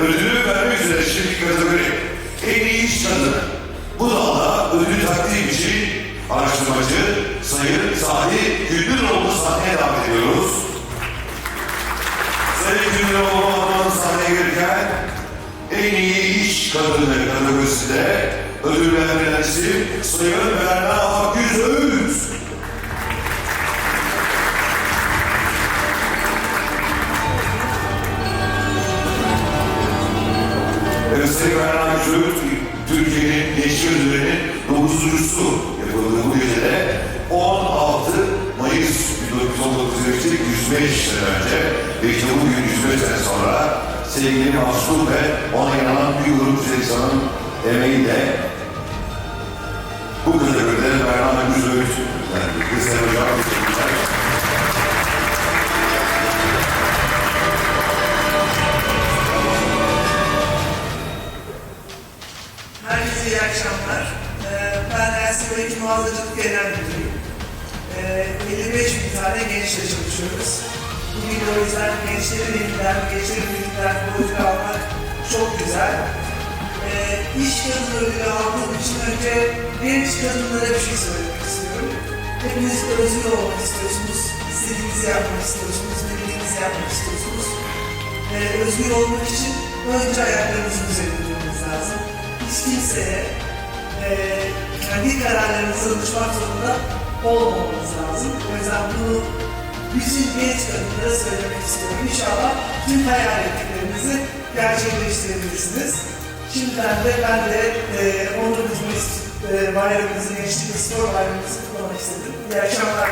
ödülü vermek üzere şimdi kategori. En iyi iş kadını. Bu dalda ödülü takdim için araştırmacı Sayın Sadi Gündüroğlu sahneye davet ediyoruz. Sayın Gündüroğlu sahneye gelirken en iyi iş kadını kategorisinde ödül verilen isim Sayın Berna Akgüz Öğüt. Berna Akgüz Öğüt, Türkiye'nin gençlik ödüllerinin 9.sü yapıldığı bu gecede 16 Mayıs 1919'da geçtik 105 sene önce ve işte bugün 105 sene sonra sevgili Mahsun ve ona inanan bir grup insanın emeğiyle bu kategoride akşamlar. Ee, Ben Ersin Bey'in Muhafızcılık Genel Müdürüyüm. Ee, 55 bin tane gençle çalışıyoruz. Bugün o yüzden gençlerin elinden, gençlerin elinden ödülü almak çok güzel. Ee, iş kadını ödülü aldığım için önce genç kadınlara bir şey söylemek istiyorum. Hepiniz özgür olmak istiyorsunuz, istediğinizi yapmak istiyorsunuz, dilediğinizi yapmak istiyorsunuz. Ee, özgür olmak için önce ayaklarınızın üzerinde durmanız lazım. Hiç kimseye e, kendi kararlarınızı danışmak zorunda olmamanız lazım. O yüzden bunu bütün genç kadınlara söylemek istiyorum. İnşallah tüm hayal ettiklerinizi gerçekleştirebilirsiniz. Şimdiden de ben de e, 19 Mayıs e, bayramımızı, gençlik spor bayramımızı kutlamak istedim. İyi akşamlar.